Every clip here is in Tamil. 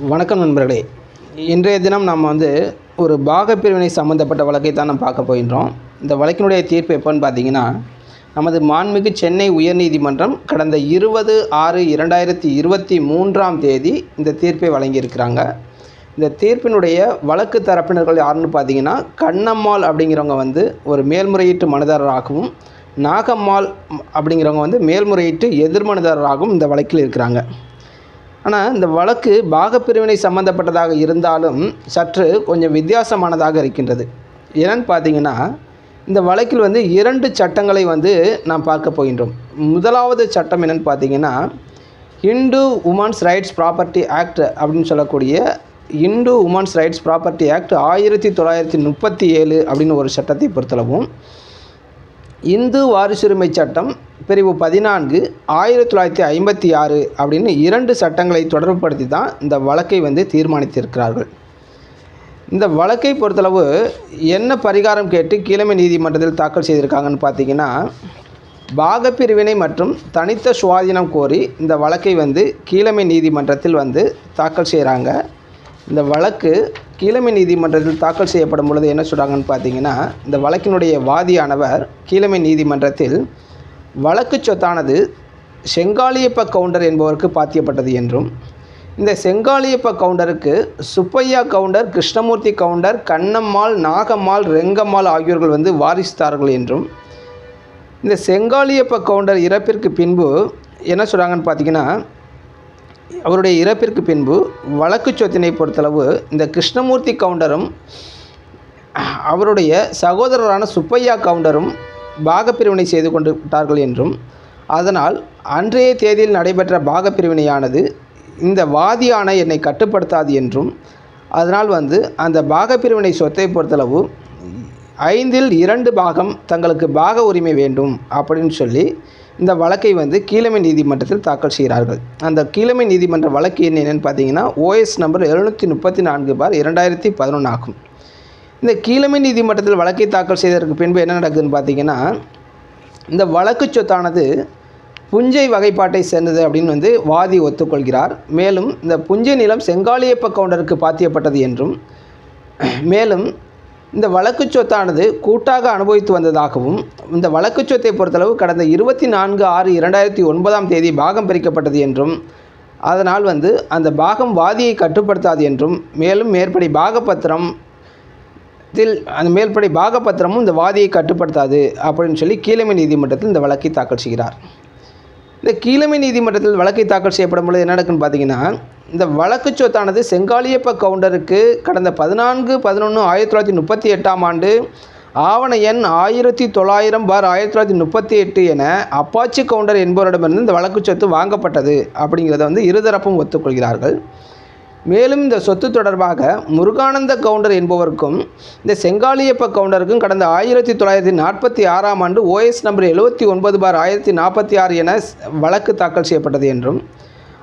வணக்கம் நண்பர்களே. இன்றைய தினம் நாம் வந்து ஒரு பாகப்பிரிவினை சம்மந்தப்பட்ட வழக்கை தான் நம்ம பார்க்க போகின்றோம். இந்த வழக்கினுடைய தீர்ப்பு எப்போன்னு பார்த்தீங்கன்னா நமது மாண்புமிகு சென்னை உயர்நீதிமன்றம் கடந்த இருபது ஆறு இரண்டாயிரத்தி இருபத்தி மூன்றாம் தேதி இந்த தீர்ப்பை வழங்கியிருக்கிறாங்க. இந்த தீர்ப்பினுடைய வழக்கு தரப்பினர்கள் யாருன்னு பார்த்தீங்கன்னா கண்ணம்மாள் அப்படிங்கிறவங்க வந்து ஒரு மேல்முறையீட்டு மனுதாரராகவும் நாகம்மாள் அப்படிங்கிறவங்க வந்து மேல்முறையீட்டு எதிர்மனுதாரராகவும் இந்த வழக்கில் இருக்கிறாங்க. ஆனால் இந்த வழக்கு பாகப்பிரிவினை சம்பந்தப்பட்டதாக இருந்தாலும் சற்று கொஞ்சம் வித்தியாசமானதாக இருக்கின்றது. ஏன்னு பார்த்தீங்கன்னா இந்த வழக்கில் வந்து இரண்டு சட்டங்களை வந்து நாம் பார்க்க போகின்றோம். முதலாவது சட்டம் என்னென்னு பார்த்தீங்கன்னா Hindu women's rights property act அப்படின்னு சொல்லக்கூடிய Hindu women's rights property act ஆயிரத்தி தொள்ளாயிரத்தி முப்பத்தி ஏழு அப்படின்னு ஒரு சட்டத்தை பொறுத்தளவும் இந்து வாரிசுரிமை சட்டம் பிரிவு பதினான்கு ஆயிரத்தி தொள்ளாயிரத்தி ஐம்பத்தி ஆறு அப்படின்னு இரண்டு சட்டங்களை தொடர்புபடுத்தி தான் இந்த வழக்கை வந்து தீர்மானித்திருக்கிறார்கள். இந்த வழக்கை பொறுத்தளவு என்ன பரிகாரம் கேட்டு கீழமை நீதிமன்றத்தில் தாக்கல் செய்திருக்காங்கன்னு பார்த்தீங்கன்னா பாகப்பிரிவினை மற்றும் தனித்த சுவாதீனம் கோரி இந்த வழக்கை வந்து கீழமை நீதிமன்றத்தில் வந்து தாக்கல் செய்கிறாங்க. இந்த வழக்கு கீழமை நீதிமன்றத்தில் தாக்கல் செய்யப்படும் பொழுது என்ன சொல்கிறாங்கன்னு பார்த்தீங்கன்னா இந்த வழக்கினுடைய வாதியானவர் கீழமை நீதிமன்றத்தில் வழக்கு சொத்தானது செங்காளியப்ப கவுண்டர் என்பவருக்கு பாத்தியப்பட்டது என்றும் இந்த செங்காளியப்ப கவுண்டருக்கு சுப்பையா கவுண்டர் கிருஷ்ணமூர்த்தி கவுண்டர் கண்ணம்மாள் நாகம்மாள் ரெங்கம்மாள் ஆகியோர்கள் வந்து வாரிசுத்தார்கள் என்றும் இந்த செங்காளியப்ப கவுண்டர் இறப்பிற்கு பின்பு என்ன சொல்கிறாங்கன்னு பார்த்தீங்கன்னா அவருடைய இறப்பிற்கு பின்பு வழக்கு சொத்தினை பொறுத்தளவு இந்த கிருஷ்ணமூர்த்தி கவுண்டரும் அவருடைய சகோதரரான சுப்பையா கவுண்டரும் பாகப்பிரிவினை செய்து கொண்டு விட்டார்கள் என்றும் அதனால் அன்றைய தேதியில் நடைபெற்ற பாகப்பிரிவினையானது இந்த வாதியான என்னை கட்டுப்படுத்தாது என்றும் அதனால் வந்து அந்த பாகப்பிரிவினை சொத்தை பொறுத்தளவு ஐந்தில் இரண்டு பாகம் தங்களுக்கு பாக உரிமை வேண்டும் அப்படின்னு சொல்லி இந்த வழக்கை வந்து கீழமை நீதிமன்றத்தில் தாக்கல் செய்கிறார்கள். அந்த கீழமை நீதிமன்ற வழக்கு எண் என்னென்னு பார்த்தீங்கன்னா ஓஎஸ் நம்பர் எழுநூற்றி முப்பத்தி நான்கு பார் இரண்டாயிரத்தி பதினொன்று ஆகும். இந்த கீழமை நீதிமன்றத்தில் வழக்கை தாக்கல் செய்ததற்கு பின்பு என்ன நடக்குதுன்னு பார்த்தீங்கன்னா இந்த வழக்கு சொத்தானது புஞ்சை வகைப்பாட்டை சேர்ந்தது அப்படின்னு வந்து வாதி ஒத்துக்கொள்கிறார். மேலும் இந்த புஞ்சை நிலம் செங்காலியப்ப கவுண்டருக்கு பாத்தியப்பட்டது என்றும் மேலும் இந்த வழக்கு சொத்தானது கூட்டாக அனுபவித்து வந்ததாகவும் இந்த வழக்கு சொத்தை பொறுத்தளவு கடந்த இருபத்தி நான்கு ஆறு இரண்டாயிரத்தி ஒன்பதாம் தேதி பாகம் பிரிக்கப்பட்டது என்றும் அதனால் வந்து அந்த பாகம் வாதியை கட்டுப்படுத்தாது என்றும் மேலும் மேற்படி பாகப்பத்திரம் இதில் அந்த மேற்படி பாகப்பத்திரமும் இந்த வாதியை கட்டுப்படுத்தாது அப்படின்னு சொல்லி கீழமை நீதிமன்றத்தில் இந்த வழக்கை தாக்கல் செய்கிறார். இந்த கீழமை நீதிமன்றத்தில் வழக்கை தாக்கல் செய்யப்படும் பொழுது என்ன நடக்குன்னு பார்த்தீங்கன்னா இந்த வழக்கு சொத்தானது செங்காலியப்ப கவுண்டருக்கு கடந்த பதினான்கு பதினொன்று ஆயிரத்தி தொள்ளாயிரத்தி முப்பத்தி எட்டாம் ஆண்டு ஆவண எண் ஆயிரத்தி தொள்ளாயிரம் பார் ஆயிரத்தி தொள்ளாயிரத்தி முப்பத்தி எட்டு என அப்பாச்சி கவுண்டர் என்பவரிடமிருந்து இந்த வழக்கு சொத்து வாங்கப்பட்டது அப்படிங்கிறத வந்து இருதரப்பும் ஒத்துக்கொள்கிறார்கள். மேலும் இந்த சொத்து தொடர்பாக முருகானந்த கவுண்டர் என்பவருக்கும் இந்த செங்காலியப்ப கவுண்டருக்கும் கடந்த ஆயிரத்தி தொள்ளாயிரத்தி நாற்பத்தி ஆறாம் ஆண்டு ஓஎஸ் நம்பர் எழுபத்தி ஒன்பது பார் ஆயிரத்தி நாற்பத்தி ஆறு என வழக்கு தாக்கல் செய்யப்பட்டது என்றும்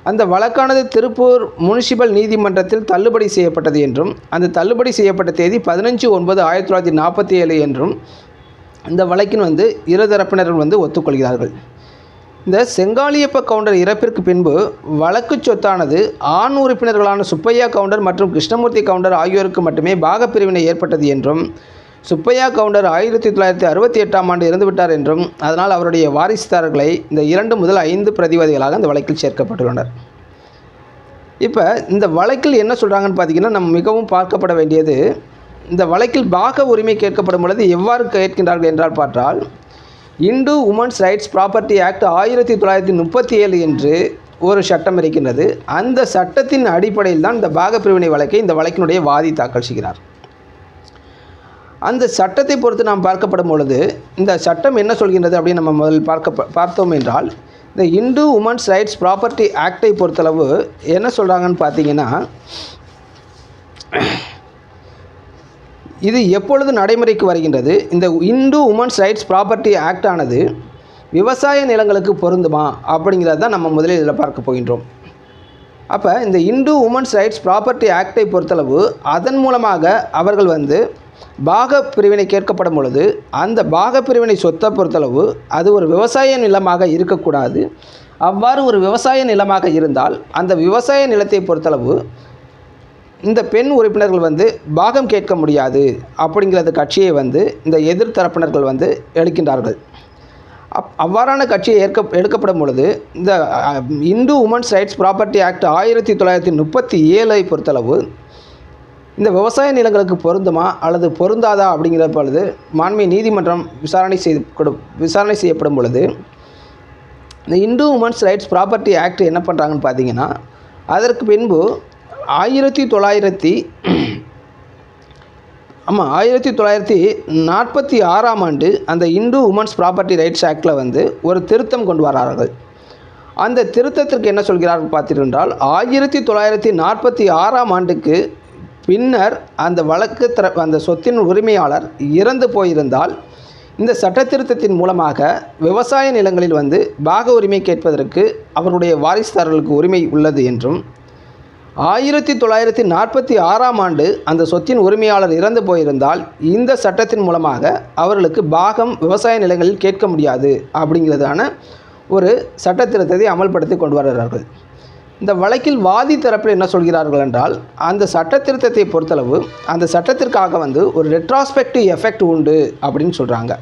அந்த வழக்கானது திருப்பூர் முனிசிபல் நீதிமன்றத்தில் தள்ளுபடி செய்யப்பட்டது என்றும் அந்த தள்ளுபடி செய்யப்பட்ட தேதி பதினஞ்சு ஒன்பது ஆயிரத்தி தொள்ளாயிரத்தி நாற்பத்தி ஏழு என்றும் இந்த வழக்கின் வந்து இருதரப்பினர்கள் வந்து ஒத்துக்கொள்கிறார்கள். இந்த செங்காளியப்ப கவுண்டர் இறப்பிற்கு பின்பு வழக்கு சொத்தானது ஆண் உறுப்பினர்களான சுப்பையா கவுண்டர் மற்றும் கிருஷ்ணமூர்த்தி கவுண்டர் ஆகியோருக்கு மட்டுமே பாகப்பிரிவினை ஏற்பட்டது என்றும் சுப்பையா கவுண்டர் ஆயிரத்தி தொள்ளாயிரத்தி அறுபத்தி எட்டாம் ஆண்டு இறந்துவிட்டார் என்றும் அதனால் அவருடைய வாரிசுதாரர்களை இந்த இரண்டு முதல் ஐந்து பிரதிவாதிகளாக இந்த வழக்கில் சேர்க்கப்பட்டுள்ளனர். இப்போ இந்த வழக்கில் என்ன சொல்கிறாங்கன்னு பார்த்தீங்கன்னா நம்ம மிகவும் பார்க்கப்பட வேண்டியது இந்த வழக்கில் பாக உரிமை கேட்கப்படும் பொழுது எவ்வாறு கேட்கின்றார்கள் என்றால் பார்த்தால் Hindu women's rights property act ஆயிரத்தி தொள்ளாயிரத்தி முப்பத்தி ஏழு என்று ஒரு சட்டம் இருக்கின்றது. அந்த சட்டத்தின் அடிப்படையில் தான் இந்த பாகப்பிரிவினை வழக்கை இந்த வழக்கினுடைய வாதி தாக்கல் செய்கிறார். அந்த சட்டத்தை பொறுத்து நாம் பார்க்கப்படும் பொழுது இந்த சட்டம் என்ன சொல்கின்றது அப்படின்னு நம்ம முதல் பார்க்க பார்த்தோம் என்றால் இந்த இந்து உமன்ஸ் ரைட்ஸ் ப்ராப்பர்ட்டி ஆக்டை பொறுத்தளவு என்ன சொல்கிறாங்கன்னு பார்த்தீங்கன்னா இது எப்பொழுது நடைமுறைக்கு வருகின்றது? இந்த Hindu women's rights property act ஆனது விவசாய நிலங்களுக்கு பொருந்துமா? அப்படிங்கிறது தான் நம்ம முதலில் இதில் பார்க்க போகின்றோம். அப்போ இந்த இந்து உமன்ஸ் ரைட்ஸ் ப்ராப்பர்ட்டி ஆக்டை பொறுத்தளவு அதன் மூலமாக அவர்கள் வந்து பாக பிரிவினை கேட்கப்படும் பொழுது அந்த பாக பிரிவினை சொத்தை பொறுத்தளவு அது ஒரு விவசாய நிலமாக இருக்கக்கூடாது. அவ்வாறு ஒரு விவசாய நிலமாக இருந்தால் அந்த விவசாய நிலத்தை பொறுத்தளவு இந்த பெண் உறுப்பினர்கள் வந்து பாகம் கேட்க முடியாது அப்படிங்கிறது கட்சியை வந்து இந்த எதிர்த்தரப்பினர்கள் வந்து எடுக்கின்றார்கள். அப் அவ்வாறான கட்சியை ஏற்க எடுக்கப்படும் பொழுது இந்த Hindu women's rights property act ஆயிரத்தி தொள்ளாயிரத்தி முப்பத்தி ஏழை பொறுத்தளவு இந்த விவசாய நிலங்களுக்கு பொருந்துமா அல்லது பொருந்தாதா அப்படிங்கிற பொழுது மாண்புமிகு நீதிமன்றம் விசாரணை செய்து கொடு விசாரணை செய்யப்படும் பொழுது இந்த Hindu women's rights property act என்ன பண்ணுறாங்கன்னு பார்த்தீங்கன்னா அதற்கு பின்பு ஆயிரத்தி தொள்ளாயிரத்தி ஆமாம் ஆயிரத்தி தொள்ளாயிரத்தி நாற்பத்தி ஆறாம் ஆண்டு அந்த இந்து உமன்ஸ் ப்ராப்பர்ட்டி ரைட்ஸ் ஆக்டில் வந்து ஒரு திருத்தம் கொண்டு வரார்கள். அந்த திருத்தத்திற்கு என்ன சொல்கிறார்கள் பார்த்தீர்கள் ஆயிரத்தி தொள்ளாயிரத்தி நாற்பத்தி ஆறாம் ஆண்டுக்கு பின்னர் அந்த வழக்கு தர அந்த சொத்தின் உரிமையாளர் இறந்து போயிருந்தால் இந்த சட்ட திருத்தத்தின் மூலமாக விவசாய நிலங்களில் வந்து பாக உரிமை கேட்பதற்கு அவருடைய வாரிசுதாரர்களுக்கு உரிமை உள்ளது என்றும் ஆயிரத்தி தொள்ளாயிரத்தி நாற்பத்தி ஆறாம் ஆண்டு அந்த சொத்தின் உரிமையாளர் இறந்து போயிருந்தால் இந்த சட்டத்தின் மூலமாக அவர்களுக்கு பாகம் விவசாய நிலங்களில் கேட்க முடியாது அப்படிங்கிறதான ஒரு சட்ட திருத்தத்தை அமல்படுத்தி கொண்டு வருகிறார்கள். இந்த வழக்கில் வாதி தரப்பில் என்ன சொல்கிறார்கள் என்றால் அந்த சட்ட திருத்தத்தை பொறுத்தளவு அந்த சட்டத்திற்காக வந்து ஒரு ரெட்ராஸ்பெக்டிவ் எஃபெக்ட் உண்டு அப்படின்னு சொல்கிறாங்க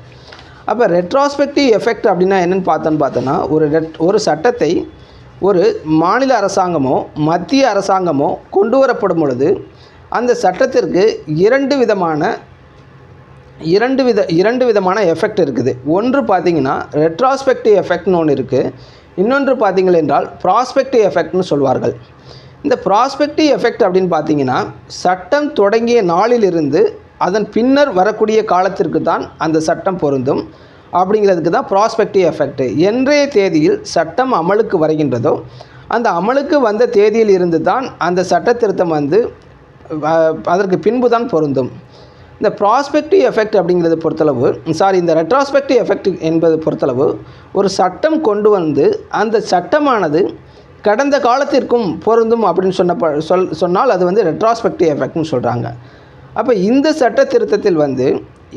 அப்போ ரெட்ராஸ்பெக்டிவ் எஃபெக்ட் அப்படின்னா என்னென்னு பார்த்தோன்னு பார்த்தோன்னா ஒரு ரெட் ஒரு சட்டத்தை ஒரு மாநில அரசாங்கமோ மத்திய அரசாங்கமோ கொண்டு வரப்படும் பொழுது அந்த சட்டத்திற்கு இரண்டு விதமான இரண்டு வித இரண்டு விதமான எஃபெக்ட் இருக்குது. ஒன்று பார்த்தீங்கன்னா ரெட்ராஸ்பெக்டிவ் எஃபெக்ட்னு ஒன்று இருக்குது இன்னொன்று பார்த்தீங்கள் என்றால் ப்ராஸ்பெக்டிவ் எஃபெக்ட்னு சொல்வார்கள். இந்த ப்ராஸ்பெக்டிவ் எஃபெக்ட் அப்படின்னு பார்த்தீங்கன்னா சட்டம் தொடங்கிய நாளிலிருந்து அதன் பின்னர் வரக்கூடிய காலத்திற்கு தான் அந்த சட்டம் பொருந்தும். அப்படிங்கிறதுக்கு தான் ப்ராஸ்பெக்டிவ் எஃபெக்ட் என்றைய தேதியில் சட்டம் அமலுக்கு வருகின்றதோ அந்த அமலுக்கு வந்த தேதியில் இருந்து தான் அந்த சட்ட திருத்தம் வந்து அதற்கு பின்பு தான் பொருந்தும். இந்த ப்ராஸ்பெக்டிவ் எஃபெக்ட் அப்படிங்கிறது பொறுத்தளவு சாரி இந்த ரெட்ராஸ்பெக்டிவ் எஃபெக்ட் என்பது பொறுத்தளவு ஒரு சட்டம் கொண்டு வந்து அந்த சட்டமானது கடந்த காலத்திற்கும் பொருந்தும் அப்படின்னு சொன்ன சொல் சொன்னால் அது வந்து ரெட்ராஸ்பெக்டிவ் எஃபெக்ட்னு சொல்கிறாங்க அப்போ இந்த சட்ட திருத்தத்தில் வந்து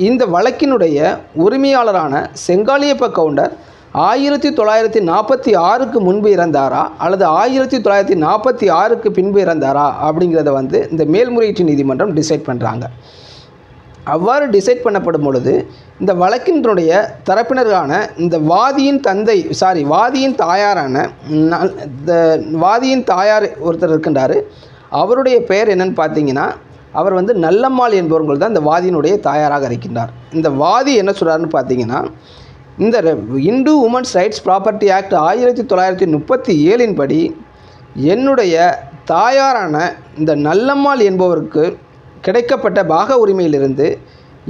இந்த வழக்கினுடைய உரிமையாளரான செங்காலியப்ப கவுண்டர் ஆயிரத்தி தொள்ளாயிரத்தி நாற்பத்தி ஆறுக்கு முன்பு இறந்தாரா அல்லது ஆயிரத்தி தொள்ளாயிரத்தி நாற்பத்தி ஆறுக்கு பின்பு இறந்தாரா அப்படிங்கிறத வந்து இந்த மேல்முறையீட்டு நீதிமன்றம் டிசைட் பண்ணுறாங்க அவ்வாறு டிசைட் பண்ணப்படும் பொழுது இந்த வழக்கினுடைய தரப்பினரான இந்த வாதியின் தந்தை சாரி வாதியின் தாயாரான இந்த வாதியின் தாயார் ஒருத்தர் இருக்கின்றார். அவருடைய பெயர் என்னன்னு பார்த்தீங்கன்னா அவர் வந்து நல்லம்மாள் என்பவர்கள் தான் இந்த வாதியினுடைய தாயாராக இருக்கின்றார். இந்த வாதி என்ன சொல்கிறாருன்னு பார்த்தீங்கன்னா இந்த Hindu women's rights property act ஆயிரத்தி தொள்ளாயிரத்தி முப்பத்தி ஏழின் படி என்னுடைய தாயாரான இந்த நல்லம்மாள் என்பவருக்கு கிடைக்கப்பட்ட பாக உரிமையிலிருந்து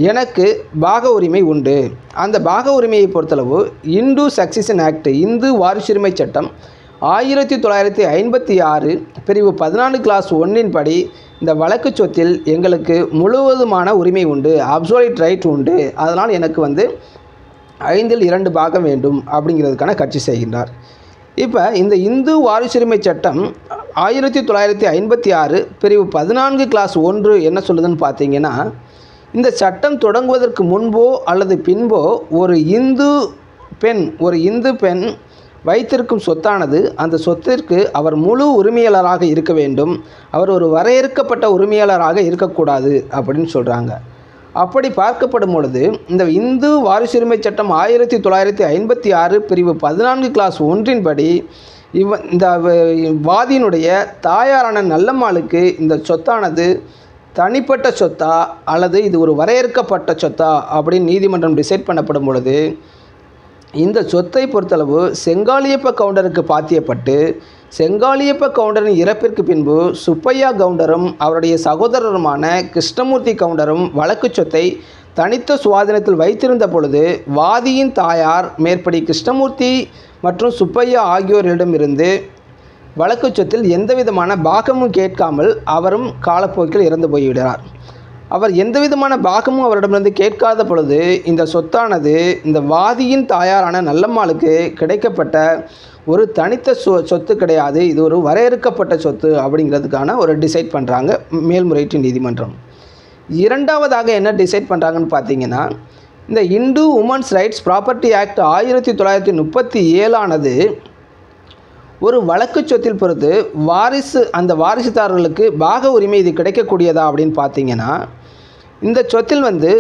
எனக்கு பாக உரிமை உண்டு. அந்த பாக உரிமையை பொறுத்தளவு இந்து சக்சிஷன் ஆக்ட் இந்து வாரிசுரிமை சட்டம் ஆயிரத்தி தொள்ளாயிரத்தி ஐம்பத்தி ஆறு பிரிவு பதினாலு கிளாஸ் ஒன்றின் படி இந்த வழக்கு சொத்தில் எங்களுக்கு முழுவதுமான உரிமை உண்டு அப்சோலிட் ரைட் உண்டு. அதனால் எனக்கு வந்து ஐந்தில் இரண்டு பாகம் வேண்டும் அப்படிங்கிறதுக்கான கட்சி செய்கின்றார். இப்போ இந்த இந்து வாரிசுரிமை சட்டம் ஆயிரத்தி தொள்ளாயிரத்தி ஐம்பத்தி ஆறு பிரிவு பதினான்கு கிளாஸ் ஒன்று என்ன சொல்லுதுன்னு பார்த்தீங்கன்னா இந்த சட்டம் தொடங்குவதற்கு முன்போ அல்லது பின்போ ஒரு இந்து பெண் ஒரு இந்து பெண் வைத்திருக்கும் சொத்தானது அந்த சொத்திற்கு அவர் முழு உரிமையாளராக இருக்க வேண்டும். அவர் ஒரு வரையறுக்கப்பட்ட உரிமையாளராக இருக்கக்கூடாது அப்படின்னு சொல்கிறாங்க அப்படி பார்க்கப்படும் பொழுது இந்த இந்து வாரிசுரிமை சட்டம் ஆயிரத்தி தொள்ளாயிரத்தி ஐம்பத்தி ஆறு பிரிவு பதினான்கு கிளாஸ் ஒன்றின்படி இவ இந்த வாதியினுடைய தாயாரான நல்லம்மாளுக்கு இந்த சொத்தானது தனிப்பட்ட சொத்தா அல்லது இது ஒரு வரையறுக்கப்பட்ட சொத்தா அப்படின்னு நீதிமன்றம் டிசைட் பண்ணப்படும் பொழுது இந்த சொத்தை பொறுத்தளவு செங்காலியப்ப கவுண்டருக்கு பாத்தியப்பட்டு செங்காலியப்ப கவுண்டரின் இறப்பிற்கு பின்பு சுப்பையா கவுண்டரும் அவருடைய சகோதரருமான கிருஷ்ணமூர்த்தி கவுண்டரும் வழக்கு சொத்தை தனித்த சுவாதீனத்தில் வைத்திருந்த பொழுது வாதியின் தாயார் மேற்படி கிருஷ்ணமூர்த்தி மற்றும் சுப்பையா ஆகியோரிடமிருந்து வழக்கு சொத்தில் எந்தவிதமான பாகமும் கேட்காமல் அவரும் காலப்போக்கில் இறந்து போய்விடுகிறார். அவர் எந்தவிதமான பாகமும் அவரிடமிருந்து கேட்காத பொழுது இந்த சொத்தானது இந்த வாதியின் தாயாரான நல்லம்மாளுக்கு கிடைக்கப்பட்ட ஒரு தனித்த சொ சொத்து கிடையாது. இது ஒரு வரையறுக்கப்பட்ட சொத்து அப்படிங்கிறதுக்கான ஒரு டிசைட் பண்ணுறாங்க மேல்முறையீட்டு நீதிமன்றம். இரண்டாவதாக என்ன டிசைட் பண்ணுறாங்கன்னு பார்த்தீங்கன்னா இந்த Hindu women's rights property act ஆயிரத்தி தொள்ளாயிரத்தி முப்பத்தி ஏழானது ஒரு வழக்கு சொத்தில் பொறுத்து வாரிசு அந்த வாரிசுதாரர்களுக்கு பாக உரிமை இது கிடைக்கக்கூடியதா அப்படின்னு பார்த்தீங்கன்னா இந்த சொத்தில் வந்து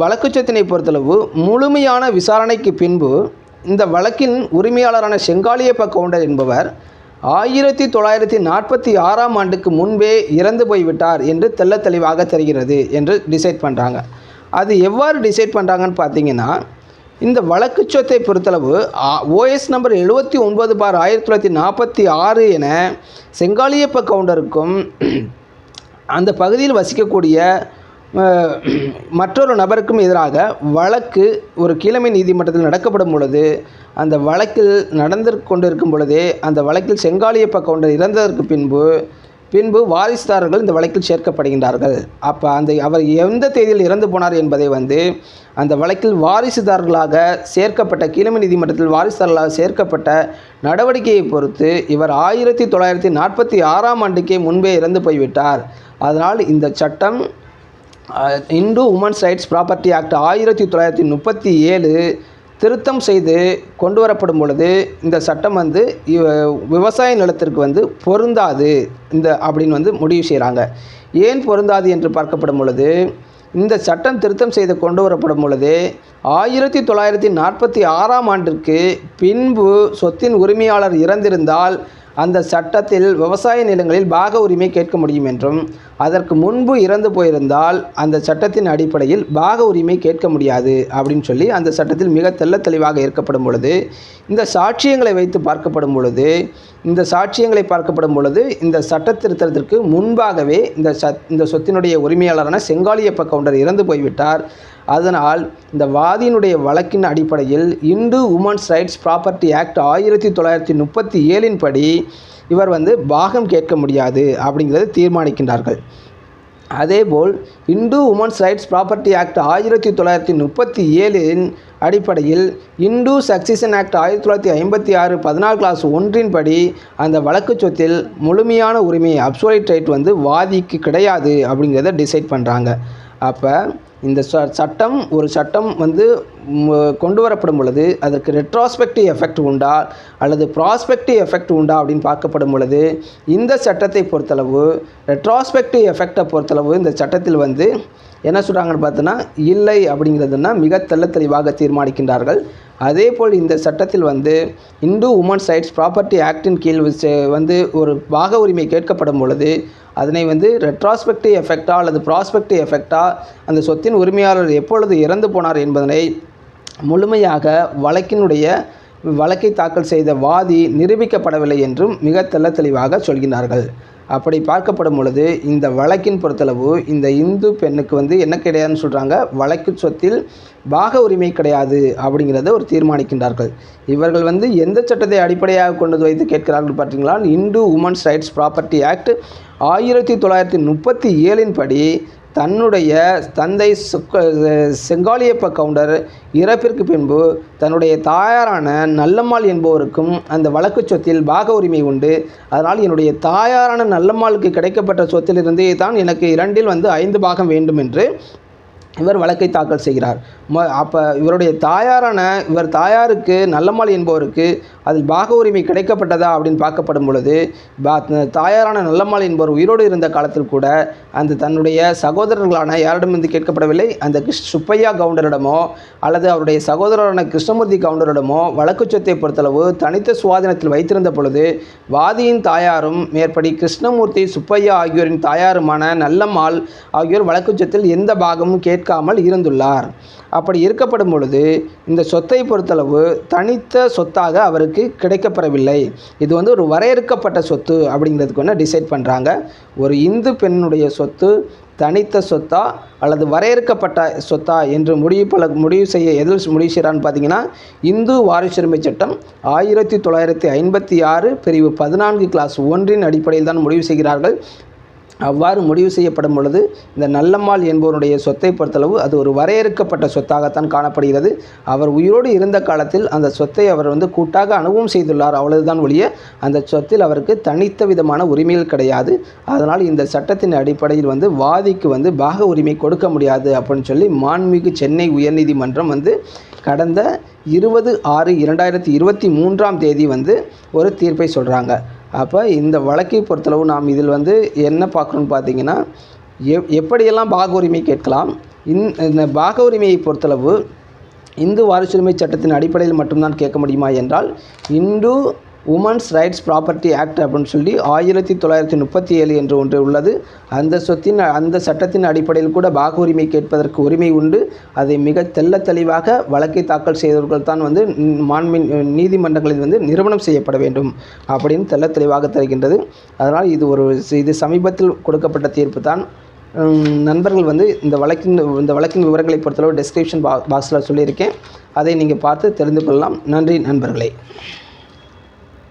வழக்கு சொத்தினை பொறுத்தளவு முழுமையான விசாரணைக்கு பின்பு இந்த வழக்கின் உரிமையாளரான செங்காலியப்ப கவுண்டர் என்பவர் ஆயிரத்தி தொள்ளாயிரத்தி நாற்பத்தி ஆறாம் ஆண்டுக்கு முன்பே இறந்து போய்விட்டார் என்று தெள்ளத் தெளிவாக தெரிகிறது என்று டிசைட் பண்ணுறாங்க அது எவ்வாறு டிசைட் பண்ணுறாங்கன்னு பார்த்தீங்கன்னா இந்த வழக்கு சொத்தை பொறுத்தளவு ஓஎஸ் நம்பர் எழுபத்தி ஒன்பது பார் ஆயிரத்தி தொள்ளாயிரத்தி நாற்பத்தி ஆறு என செங்காலியப்ப கவுண்டருக்கும் அந்த பகுதியில் வசிக்கக்கூடிய மற்றொரு நபருக்கும் எதிராக வழக்கு ஒரு கீழமை நீதிமன்றத்தில் நடக்கப்படும் பொழுது அந்த வழக்கில் நடந்து கொண்டிருக்கும் பொழுதே அந்த வழக்கில் செங்காலியப்ப கவுண்டர் இறந்ததற்கு பின்பு பின்பு வாரிசுதாரர்கள் இந்த வழக்கில் சேர்க்கப்படுகின்றார்கள். அப்போ அந்த அவர் எந்த தேதியில் இறந்து போனார் என்பதை வந்து அந்த வழக்கில் வாரிசுதாரர்களாக சேர்க்கப்பட்ட கீழமை நீதிமன்றத்தில் வாரிசுதாரர்களாக சேர்க்கப்பட்ட நடவடிக்கையை பொறுத்து இவர் ஆயிரத்தி தொள்ளாயிரத்தி நாற்பத்தி ஆறாம் ஆண்டுக்கே முன்பே இறந்து போய்விட்டார். அதனால் இந்த சட்டம் Hindu women's rights property act ஆயிரத்தி தொள்ளாயிரத்தி முப்பத்தி ஏழு திருத்தம் செய்து கொண்டு வரப்படும் பொழுது இந்த சட்டம் வந்து விவசாய நிலத்திற்கு வந்து பொருந்தாது இந்த அப்படின்னு வந்து முடிவு செய்கிறாங்க ஏன் பொருந்தாது என்று பார்க்கப்படும் பொழுது இந்த சட்டம் திருத்தம் செய்து கொண்டு வரப்படும் பொழுது ஆயிரத்தி தொள்ளாயிரத்தி நாற்பத்தி ஆறாம் ஆண்டிற்கு பின்பு சொத்தின் உரிமையாளர் இறந்திருந்தால் அந்த சட்டத்தில் விவசாய நிலங்களில் பாக உரிமை கேட்க முடியும் என்றும் அதற்கு முன்பு இறந்து போயிருந்தால் அந்த சட்டத்தின் அடிப்படையில் பாக உரிமை கேட்க முடியாது அப்படின்னு சொல்லி அந்த சட்டத்தில் மிக தெல்ல தெளிவாக ஏற்கப்படும் பொழுது இந்த சாட்சியங்களை வைத்து பார்க்கப்படும் பொழுது இந்த சாட்சியங்களை பார்க்கப்படும் பொழுது இந்த சட்ட திருத்தத்திற்கு முன்பாகவே இந்த சத் இந்த சொத்தினுடைய உரிமையாளரான செங்காலியப்ப கவுண்டர் இறந்து போய்விட்டார். அதனால் இந்த வாதியினுடைய வழக்கின் அடிப்படையில் Hindu women's rights property act ஆயிரத்தி தொள்ளாயிரத்தி முப்பத்தி ஏழின் படி இவர் வந்து பாகம் கேட்க முடியாது அப்படிங்கிறத தீர்மானிக்கின்றார்கள். அதேபோல் Hindu women's rights property act ஆயிரத்தி தொள்ளாயிரத்தி முப்பத்தி ஏழின் அடிப்படையில் இந்து சக்சிசன் ஆக்ட் ஆயிரத்தி தொள்ளாயிரத்தி ஐம்பத்தி ஆறு பதினாலு கிளாஸ் ஒன்றின் படி அந்த வழக்கு சொத்தில் முழுமையான உரிமை அப்சோலிட் ரைட் வந்து வாதிக்கு கிடையாது அப்படிங்கிறத டிசைட் பண்ணுறாங்க அப்போ இந்த ச- சட்டம் ஒரு சட்டம் வந்து கொண்டு வரப்படும் பொழுது அதற்கு ரெட்ராஸ்பெக்டிவ் எஃபெக்ட் உண்டா அல்லது ப்ராஸ்பெக்டிவ் எஃபெக்ட் உண்டா அப்படின்னு பார்க்கப்படும் பொழுது இந்த சட்டத்தை பொறுத்தளவு ரெட்ராஸ்பெக்டிவ் எஃபெக்டை பொறுத்தளவு இந்த சட்டத்தில் வந்து என்ன சொல்கிறாங்கன்னு பார்த்தோன்னா இல்லை அப்படிங்கிறதுனா மிக தெள்ள தெளிவாக தீர்மானிக்கின்றார்கள். அதேபோல் இந்த சட்டத்தில் வந்து இந்து உமன்ஸ் ரைட்ஸ் ப்ராப்பர்ட்டி ஆக்டின் கீழ் வந்து ஒரு பாக உரிமை கேட்கப்படும் பொழுது அதனை வந்து ரெட்ராஸ்பெக்டிவ் எஃபெக்டா அல்லது ப்ராஸ்பெக்டிவ் எஃபெக்டா அந்த சொத்தின் உரிமையாளர் எப்பொழுது இறந்து போனார் என்பதனை முழுமையாக வழக்கினுடைய வழக்கை தாக்கல் செய்த வாதி நிரூபிக்கப்படவில்லை என்றும் மிக தெள்ளத் தெளிவாக சொல்கின்றார்கள். அப்படி பார்க்கப்படும் பொழுது இந்த வழக்கின் பொறுத்தளவு இந்த இந்து பெண்ணுக்கு வந்து என்ன கிடையாதுன்னு சொல்கிறாங்க வழக்கு சொத்தில் பாக உரிமை கிடையாது அப்படிங்கிறத ஒரு தீர்மானிக்கின்றார்கள். இவர்கள் வந்து எந்த சட்டத்தை அடிப்படையாக கொண்டு வைத்து கேட்கிறார்கள் பார்த்தீங்களா? Hindu women's rights property act ஆயிரத்தி தொள்ளாயிரத்தி முப்பத்தி ஏழின் படி தன்னுடைய தந்தை சுக்க செங்காலியப்ப கவுண்டர் இறப்பிற்கு பின்பு தன்னுடைய தாயாரான நல்லம்மாள் என்பவருக்கும் அந்த வழக்கு சொத்தில் பாக உரிமை உண்டு. அதனால் என்னுடைய தாயாரான நல்லம்மாளுக்கு கிடைக்கப்பட்ட சொத்திலிருந்தே தான் எனக்கு இரண்டில் வந்து ஐந்து பாகம் வேண்டும் என்று இவர் வழக்கை தாக்கல் செய்கிறார். ம அப்போ இவருடைய தாயாரான இவர் தாயாருக்கு நல்லம்மாள் என்பவருக்கு அதில் பாக உரிமை கிடைக்கப்பட்டதா அப்படின்னு பார்க்கப்படும் பொழுது பா தாயாரான நல்லம்மாள் என்பவர் உயிரோடு இருந்த காலத்தில் கூட அந்த தன்னுடைய சகோதரர்களான யாரிடமிருந்து கேட்கப்படவில்லை? அந்த கிருஷ் சுப்பையா கவுண்டரிடமோ அல்லது அவருடைய சகோதரரான கிருஷ்ணமூர்த்தி கவுண்டரிடமோ வழக்கு சொத்தை பொறுத்தளவு தனித்த சுவாதீனத்தில் வைத்திருந்த பொழுது வாதியின் தாயாரும் மேற்படி கிருஷ்ணமூர்த்தி சுப்பையா ஆகியோரின் தாயாருமான நல்லம்மாள் ஆகியோர் வழக்கு சொத்தில் எந்த பாகமும் கேட்காமல் இருந்துள்ளார். அப்படி இருக்கப்படும் பொழுது இந்த சொத்தை பொறுத்தளவு தனித்த சொத்தாக அவருக்கு கிடைக்கப்பெறவில்லை. இது வந்து ஒரு வரையறுக்கப்பட்ட சொத்து அப்படிங்கிறதுக்கு ஒன்று டிசைட் பண்ணுறாங்க ஒரு இந்து பெண்ணுடைய சொத்து தனித்த சொத்தா அல்லது வரையறுக்கப்பட்ட சொத்தா என்று முடிவு பல முடிவு செய்ய எதில் முடிவு செய்கிறான்னு பார்த்தீங்கன்னா இந்து வாரிசுரிமை சட்டம் ஆயிரத்தி தொள்ளாயிரத்தி ஐம்பத்தி ஆறு பிரிவு பதினான்கு கிளாஸ் ஒன்றின் அடிப்படையில் தான் முடிவு செய்கிறார்கள். அவ்வாறு முடிவு செய்யப்படும் பொழுது இந்த நல்லம்மாள் என்பவருடைய சொத்தை பொறுத்தளவு அது ஒரு வரையறுக்கப்பட்ட சொத்தாகத்தான் காணப்படுகிறது. அவர் உயிரோடு இருந்த காலத்தில் அந்த சொத்தை அவர் வந்து கூட்டாக அனுபவம் செய்துள்ளார். அவ்வளவுதான் ஒழிய அந்த சொத்தில் அவருக்கு தனித்த விதமான உரிமைகள் கிடையாது. அதனால் இந்த சட்டத்தின் அடிப்படையில் வந்து வாதிக்கு வந்து பாக உரிமை கொடுக்க முடியாது அப்படின்னு சொல்லி மாண்புமிகு சென்னை உயர்நீதிமன்றம் வந்து கடந்த இருபது ஆறு இரண்டாயிரத்தி இருபத்தி மூன்றாம் தேதி வந்து ஒரு தீர்ப்பை சொல்கிறாங்க அப்போ இந்த வழக்கை பொறுத்தளவு நாம் இதில் வந்து என்ன பார்க்கணும்னு பார்த்தீங்கன்னா எப் எப்படியெல்லாம் பாக உரிமை கேட்கலாம்? இந் இந்த பாக உரிமையை பொறுத்தளவு இந்து வாரிசுரிமை சட்டத்தின் அடிப்படையில் மட்டும்தான் கேட்க முடியுமா என்றால் Hindu women's rights property act அப்படின்னு சொல்லி ஆயிரத்தி தொள்ளாயிரத்தி முப்பத்தி ஏழு என்று ஒன்று உள்ளது. அந்த சொத்தின் அந்த சட்டத்தின் அடிப்படையில் கூட பாக உரிமை கேட்பதற்கு உரிமை உண்டு. அதை மிக தெள்ள தெளிவாக வழக்கை தாக்கல் செய்தவர்கள் தான் வந்து மாண்பின் நீதிமன்றங்களில் வந்து நிறுவனம் செய்யப்பட வேண்டும் அப்படின்னு தெல்ல தெளிவாக தருகின்றது. அதனால் இது ஒரு இது சமீபத்தில் கொடுக்கப்பட்ட தீர்ப்பு தான். நண்பர்கள் வந்து இந்த வழக்கின் இந்த வழக்கின் விவரங்களை பொறுத்தளவு டெஸ்கிரிப்ஷன் பா பாக்ஸில் சொல்லியிருக்கேன். அதை நீங்கள் பார்த்து தெரிந்து கொள்ளலாம். நன்றி நண்பர்களே.